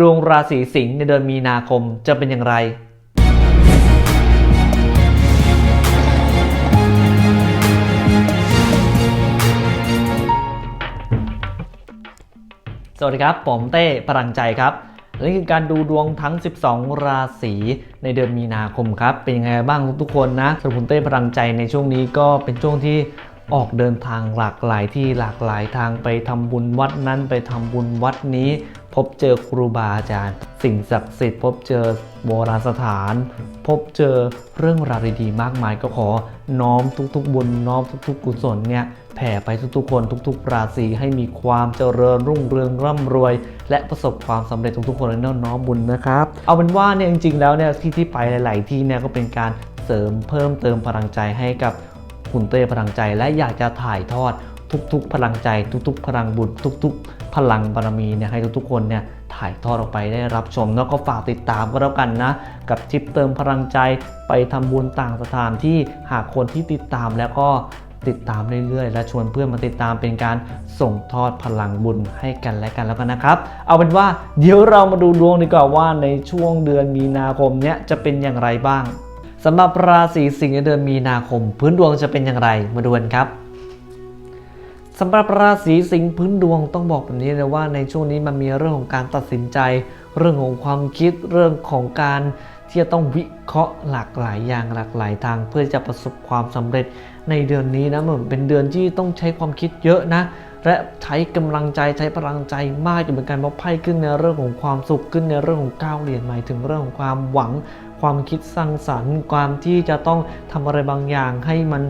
ดวงราศีสิงห์ในเดือนมีนาคมจะเป็นอย่างไรสวัสดีครับ ผมเต้พลังใจครับและนี่คือการดูดวงทั้ง 12 ราศีในเดือนมีนาคมครับ เป็นยังไงบ้างทุกคนนะสำหรับผมเต้พลังใจในช่วงนี้ก็เป็นช่วงที่ ออกเดินทางหลากหลายที่หลากหลายทางไปทำบุญวัดนั้นไปทำบุญวัดนี้ พบเจอครูบาอาจารย์ สิ่งศักดิ์สิทธิ์พบเจอโบราณสถาน พบเจอเรื่องราวดีๆมากมายก็ขอน้อมทุกๆบุญน้อมทุกๆ กุศลเนี่ยแผ่ไปทุกๆคนทุกๆ ราศีให้มีความเจริญรุ่งเรืองร่ำรวย และประสบความสำเร็จทุกๆ คนและน้อมบุญนะครับ เอาเป็นว่าเนี่ยจริงๆแล้วเนี่ยที่ที่ไปหลาย ๆ ที่เนี่ยก็เป็นการเสริมเพิ่มเติมพลังใจให้กับ คุณเต้พลังใจ และอยากจะถ่ายทอดทุกๆ พลังใจ ทุก ๆ พลังบุญทุก ๆ พลังบารมีเนี่ยให้ทุกๆคนเนี่ยถ่ายทอดออกไปได้รับชม แล้วก็ฝากติดตามก็แล้วกันนะ กับทริปเติมพลังใจไปทำบุญต่างสถานที่หากคนที่ติดตามแล้วก็ติดตามเรื่อยๆ และชวนเพื่อนมาติดตามเป็นการส่งทอดพลังบุญให้กันและกันแล้วกันนะครับ เอาเป็นว่าเดี๋ยวเรามาดูดวงดีกว่าว่าในช่วงเดือนมีนาคมเนี้ยจะเป็นอย่างไรบ้าง สำหรับราศีสิงห์ในเดือนมีนาคม พื้นดวงจะเป็นอย่างไรมาดูกันครับสำหรับราศีสิงห์พื้นดวงต้องบอกแบบนี้เลยว่าในช่วงนี้มันมีเรื่องของการตัดสินใจ เรื่องของความคิดเรื่องของการที่จะต้องวิเคราะห์หลากหลายอย่างหลากหลายทาง เพื่อจะประสบความสำเร็จในเดือนนี้นะเหมือนเป็นเดือนที่ต้องใช้ความคิดเยอะนะ และใช้กำลังใจใช้พลังใจมากอยู่เหมือนกันเพราะไพ่ขึ้นในเรื่องของความสุขขึ้นในเรื่องของก้าวเหรียญหมายถึงเรื่องของความหวัง ความคิดสร้างสรรค์ ความที่จะต้องทำอะไรบางอย่างให้มัน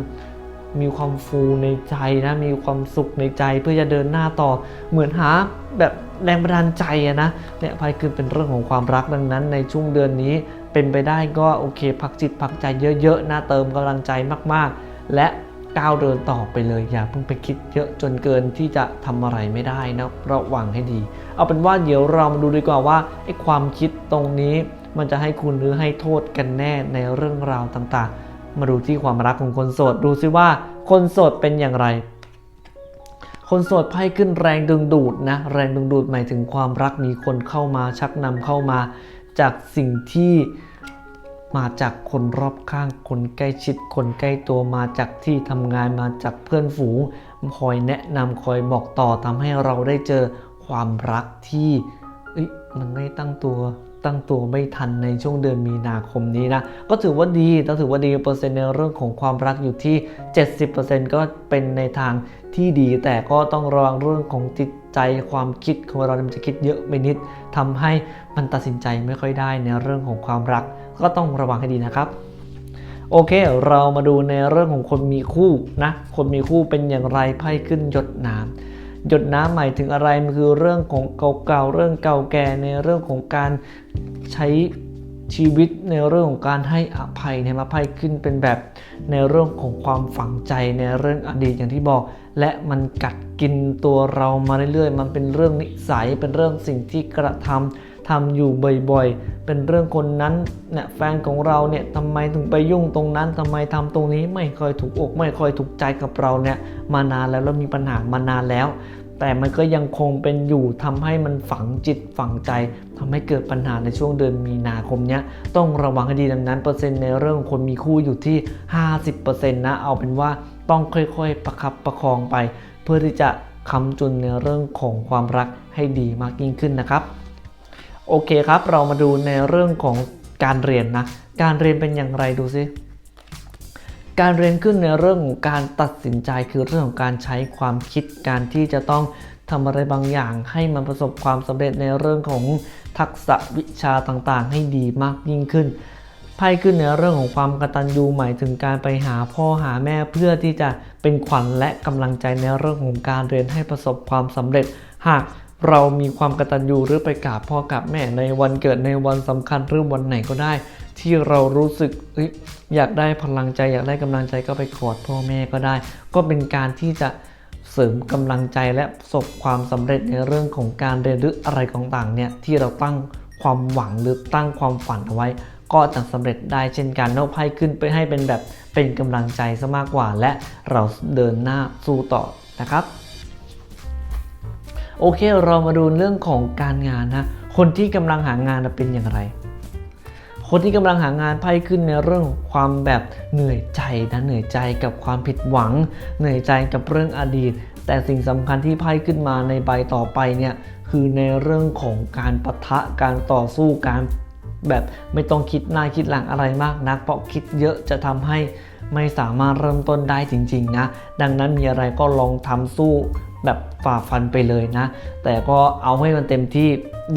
มีความฟูในใจนะมีความสุขในใจเพื่อจะเดินหน้าต่อ เหมือนหาแบบแรงบันดาลใจอะนะเนี่ยไพ่คือเป็นเรื่องของความรักดังนั้นในช่วงเดือนนี้เป็นไปได้ก็โอเค พักจิตพักใจเยอะๆนะเติมกำลังใจมากๆ และก้าวเดินต่อไปเลยอย่าเพิ่งไปคิดเยอะจนเกินที่จะทำอะไรไม่ได้นะระวังให้ดี เอาเป็นว่าเดี๋ยวเรามาดูดีกว่าว่าไอ้ความคิดตรงนี้ มันจะให้คุณหรือให้โทษกันแน่ในเรื่องราวต่างๆ มาดูที่ความรักของคนโสด ดูซิว่าคนโสดเป็นอย่างไร คนโสดไพ่ขึ้นแรงดึงดูดนะ แรงดึงดูดหมายถึงความรักมีคนเข้ามาชักนำเข้ามาจากสิ่งที่มาจากคนรอบข้าง คนใกล้ชิด คนใกล้ตัวมาจากที่ทำงานมาจากเพื่อนฝูง คอยแนะนำคอยบอกต่อทำให้เราได้เจอความรักที่มันไม่ตั้งตัว ตั้งตัวไม่ทันในช่วงเดือนมีนาคมนี้นะ ก็ถือว่าดีต้องถือว่าดีเปอร์เซ็นต์ในเรื่องของความรักอยู่ที่ 70%ก็เป็นในทางที่ดี แต่ก็ต้องระวังเรื่องของจิตใจความคิดของเรามันจะคิดเยอะไปนิดทำให้มันตัดสินใจไม่ค่อยได้ในเรื่องของความรัก ก็ต้องระวังให้ดีนะครับโอเค เรามาดูในเรื่องของคนมีคู่นะ คนมีคู่เป็นอย่างไรไพ่ขึ้นยดน้ำ หยดน้ำหมายถึงอะไรมันคือเรื่องของเก่าๆเรื่องเก่าแก่ในเรื่องของการใช้ชีวิตในเรื่องของการให้อภัยเนี่ยมาภัยขึ้นเป็นแบบในเรื่องของความฝังใจในเรื่องอดีตอย่างที่บอก และมันกัดกินตัวเรามาเรื่อยๆ มันเป็นเรื่องนิสัยเป็นเรื่องสิ่งที่กระทำ ทำอยู่บ่อยๆ เป็นเรื่องคนนั้นเนี่ยแฟนของเราเนี่ยทำไมถึงไปยุ่งตรงนั้นทำไมทำตรงนี้ไม่ค่อยถูกอก ไม่ค่อยถูกใจกับเราเนี่ยมานานแล้วแล้วมีปัญหามานานแล้ว แต่มันก็ยังคงเป็นอยู่ทำให้มันฝังจิตฝังใจทำให้เกิดปัญหาในช่วงเดือนมีนาคมเนี้ยต้องระวังให้ดีดังนั้นเปอร์เซ็นต์ในเรื่องคนมีคู่อยู่ที่ 50%นะเอาเป็นว่าต้องค่อยๆ ประคับประคองไป เพื่อที่จะค้ำจุนในเรื่องของความรักให้ดีมากยิ่งขึ้นนะครับ โอเคครับ เรามาดูในเรื่องของการเรียนนะ การเรียนเป็นอย่างไรดูซิ การเรียนขึ้นในเรื่องของการตัดสินใจคือเรื่องของการใช้ความคิดการที่จะต้องทำอะไรบางอย่างให้มันประสบความสำเร็จในเรื่องของทักษะวิชาต่างๆ ให้ดีมากยิ่งขึ้นไพ่ขึ้นในเรื่องของความกตัญญูหมายถึงการไปหาพ่อหาแม่เพื่อที่จะเป็นขวัญและกำลังใจในเรื่องของการเรียนให้ประสบความสำเร็จ หากเรามีความกตัญญูหรือไปกราบพ่อกราบแม่ในวันเกิดในวันสำคัญหรือวันไหนก็ได้ ที่เรารู้สึกอยอยากได้พลังใจ อยากได้กำลังใจก็ไปขอดพ่อแม่ก็ได้ ก็เป็นการที่จะเสริมกำลังใจและประสบความสำเร็จในเรื่องของการเรียนรืออะไรต่างๆเนี่ยที่เราตั้งความหวังหรือตั้งความฝันเอาไว้ ก็จะสำเร็จได้เช่นกันนกไพ่ขึ้นไปให้เป็นแบบเป็นกำลังใจซะมากกว่า และเราเดินหน้าสู้ต่อนะครับ โอเค เรามาดูเรื่องของการงานนะคนที่กำลังหางานเป็นอย่างไร คนที่กำลังหางานไพ่ขึ้นในเรื่องของความแบบเหนื่อยใจนะเหนื่อยใจกับความผิดหวัง เหนื่อยใจกับเรื่องอดีต แต่สิ่งสำคัญที่ไพ่ขึ้นมาในใบต่อไปเนี่ยคือในเรื่องของการปะทะการต่อสู้การแบบไม่ต้องคิดหน้าคิดหลังอะไรมากนัก เพราะคิดเยอะจะทำให้ ไม่สามารถเริ่มต้นได้จริงๆนะ ดังนั้นมีอะไรก็ลองทำสู้แบบฝ่าฟันไปเลยนะ แต่ก็เอาให้มันเต็มที่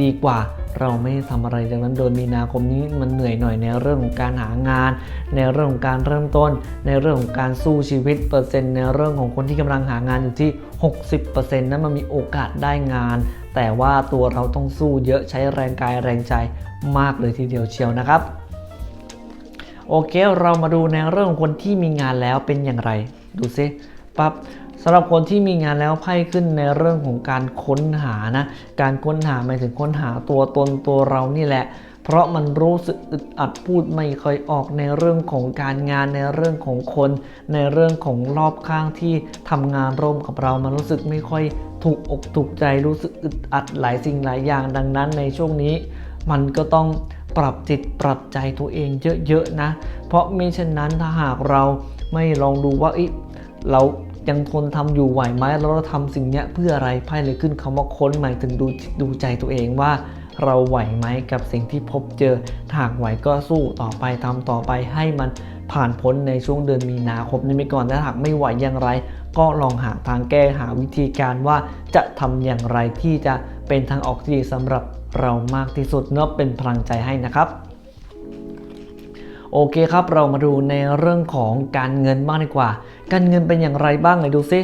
ดีกว่าเราไม่ทำอะไรดังนั้นเดือนมีนาคมนี้มันเหนื่อยหน่อยในเรื่องของการหางาน ในเรื่องของการเริ่มต้น ในเรื่องของการสู้ชีวิตเปอร์เซ็นต์ในเรื่องของคนที่กำลังหางานอยู่ที่ 60%นั้นมันมีโอกาสได้งาน แต่ว่าตัวเราต้องสู้เยอะใช้แรงกายแรงใจมากเลยทีเดียวเชียวนะครับ โอเค เรามาดูในเรื่องของคนที่มีงานแล้วเป็นอย่างไร ดูซิปั๊บสำหรับคนที่มีงานแล้วไพ่ขึ้นในเรื่องของการค้นหานะ การค้นหาหมายถึงค้นหาตัวตนตัวเรานี่แหละ เพราะมันรู้สึกอึดอัดพูดไม่ค่อยออกในเรื่องของการงานในเรื่องของคน ในเรื่องของรอบข้างที่ทำงานร่วมกับเรา มันรู้สึกไม่ค่อยถูกอกถูกใจรู้สึกอึดอัดหลายสิ่งหลายอย่างดังนั้นในช่วงนี้ มันก็ต้อง ปรับจิตปรับใจตัวเองเยอะๆนะ เพราะม่เช่นนั้นถ้าหากเราไม่ลองดูว่าเรายังทนทำอยู่ไหวไหมแล้วเราทำสิ่งนี้เพื่ออะไรไพ่เลยขึ้นคำว่าค้นหมายถึงดูดูใจตัวเองว่า เราไหวไหมกับสิ่งที่พบเจอถ้าหากไหวก็สู้ต่อไปทำต่อไปให้มันผ่านพ้นในช่วงเดือนมีนาคมนี้ไปก่อนถ้าหากไม่ไหวอย่างไร ก็ลองหาทางแก้หาวิธีการว่าจะทำอย่างไรที่จะเป็นทางออกที่ดีสำหรับ เรามากที่สุดเนาะเป็นพลังใจให้นะครับโอเคครับ เรามาดูในเรื่องของการเงินบ้างดีกว่า การเงินเป็นอย่างไรบ้างไหนดูซิ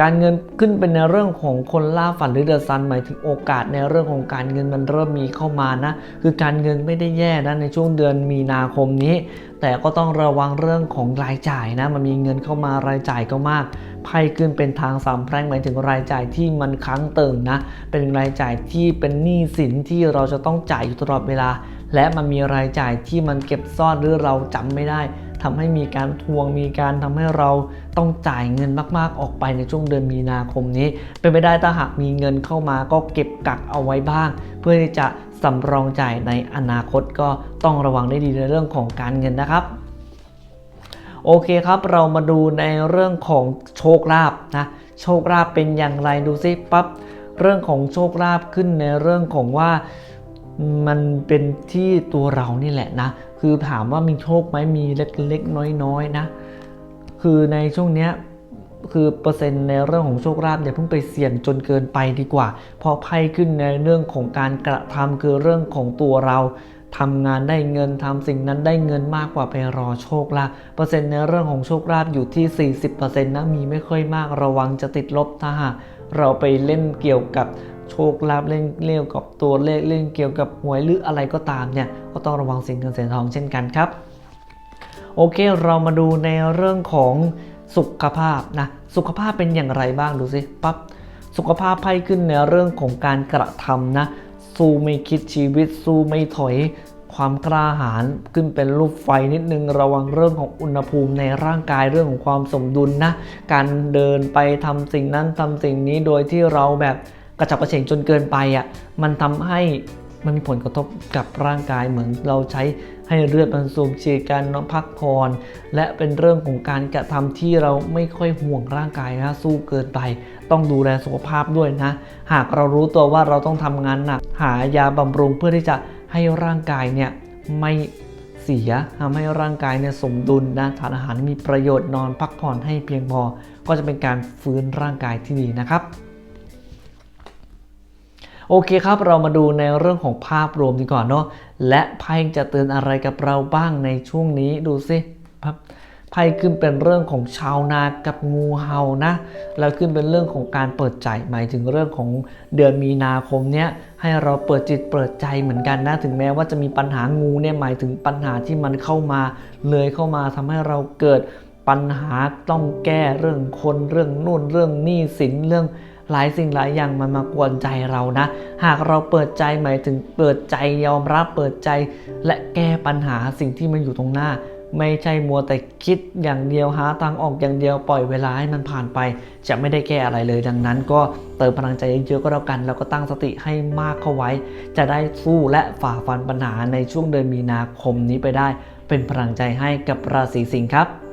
การเงินขึ้นเป็นในเรื่องของคนล่าฝันหรือเดอะซันหมายถึงโอกาสในเรื่องของการเงินมันเริ่มมีเข้ามานะ คือการเงินไม่ได้แย่นะในช่วงเดือนมีนาคมนี้ แต่ก็ต้องระวังเรื่องของรายจ่ายนะ มันมีเงินเข้ามารายจ่ายก็มาก ไพ่ขึ้นเป็นทางสามแพร่งหมายถึงรายจ่ายที่มันค้างเติ่งนะ เป็นรายจ่ายที่เป็นหนี้สินที่เราจะต้องจ่ายอยู่ตลอดเวลา และมันมีรายจ่ายที่มันเก็บซ่อนหรือเราจำไม่ได้ทำให้มีการทวงมีการทำให้เราต้องจ่ายเงินมาก ๆ ออกไปในช่วงเดือนมีนาคมนี้ เป็นไปได้ถ้าหากมีเงินเข้ามาก็เก็บกักเอาไว้บ้าง เพื่อที่จะสำรองจ่ายในอนาคตก็ต้องระวังได้ดีในเรื่องของการเงินนะครับ โอเคครับ เรามาดูในเรื่องของโชคลาภนะโชคลาภเป็นอย่างไรดูซิปั๊บเรื่องของโชคลาภขึ้นในเรื่องของว่ามันเป็นที่ตัวเรานี่แหละนะ คือถามว่ามีโชคไหมมีเล็กๆน้อยๆนะ คือในช่วงเนี้ยคือเปอร์เซ็นต์ในเรื่องของโชคลาภอย่าเพิ่งไปเสี่ยงจนเกินไปดีกว่าเพราะไพ่ขึ้นในเรื่องของการกระทำคือเรื่องของตัวเรา ทำงานได้เงินทำสิ่งนั้นได้เงินมากกว่าไปรอโชคลาภเปอร์เซ็นต์ในเรื่องของโชคลาภอยู่ที่ 40%นะมีไม่ค่อยมากระวังจะติดลบถ้าหากเราไปเล่นเกี่ยวกับโชคลาภเล่นเกี่ยวกับตัวเลขเล่นเกี่ยวกับหวยหรืออะไรก็ตามเนี่ยก็ต้องระวังสิ่งเงินเสียทองเช่นกันครับ โอเคเรามาดูในเรื่องของสุขภาพนะสุขภาพเป็นอย่างไรบ้างดูสิปั๊บสุขภาพไพ่ขึ้นในเรื่องของการกระทำนะ สู้ไม่คิดชีวิตสู้ไม่ถอย ความกล้าหาญขึ้นเป็นรูปไฟนิดนึงระวังเรื่องของอุณหภูมิในร่างกายเรื่องของความสมดุลนะ การเดินไปทำสิ่งนั้นทำสิ่งนี้โดยที่เราแบบกระฉับกระเฉงจนเกินไปอะมันทำให้มันมีผลกระทบกับร่างกายเหมือนเราใช้ ให้เลือดมันสูบฉีดการนอนพักผ่อนและเป็นเรื่องของการกระทำที่เราไม่ค่อยห่วงร่างกายนะสู้เกินไป ต้องดูแลสุขภาพด้วยนะ หากเรารู้ตัวว่าเราต้องทำงานหนัก หายาบำรุงเพื่อที่จะให้ร่างกายเนี่ยไม่เสียทำให้ร่างกายเนี่ยสมดุลนะทานอาหารมีประโยชน์นอนพักผ่อนให้เพียงพอ ก็จะเป็นการฟื้นร่างกายที่ดีนะครับ โอเคครับเรามาดูในเรื่องของภาพรวมดีก่อนเนาะและไพ่จะเตือนอะไรกับเราบ้างในช่วงนี้ดูสิครับไพ่ขึ้นเป็นเรื่องของชาวนากับงูเห่านะแล้วขึ้นเป็นเรื่องของการเปิดใจหมายถึงเรื่องของเดือนมีนาคมเนี้ยให้เราเปิดจิตเปิดใจเหมือนกันนะถึงแม้ว่าจะมีปัญหางูเนี่ยหมายถึงปัญหาที่มันเข้ามาเลยเข้ามาทำให้เราเกิดปัญหาต้องแก้เรื่องคนเรื่องนู่นเรื่องหนี้สินเรื่อง หลายสิ่งหลายอย่างมันมากวนใจเรานะ หากเราเปิดใจหมายถึงเปิดใจยอมรับเปิดใจ และแก้ปัญหาสิ่งที่มันอยู่ตรงหน้า ไม่ใช่มัวแต่คิดอย่างเดียวหาทางออกอย่างเดียวปล่อยเวลาให้มันผ่านไป จะไม่ได้แก้อะไรเลยดังนั้น ก็เติมพลังใจเยอะๆก็แล้วกัน แล้วก็ตั้งสติให้มากเข้าไว้ จะได้สู้และฝ่าฟันปัญหาในช่วงเดือนมีนาคมนี้ไปได้ เป็นพลังใจให้กับราศีสิงห์ครับ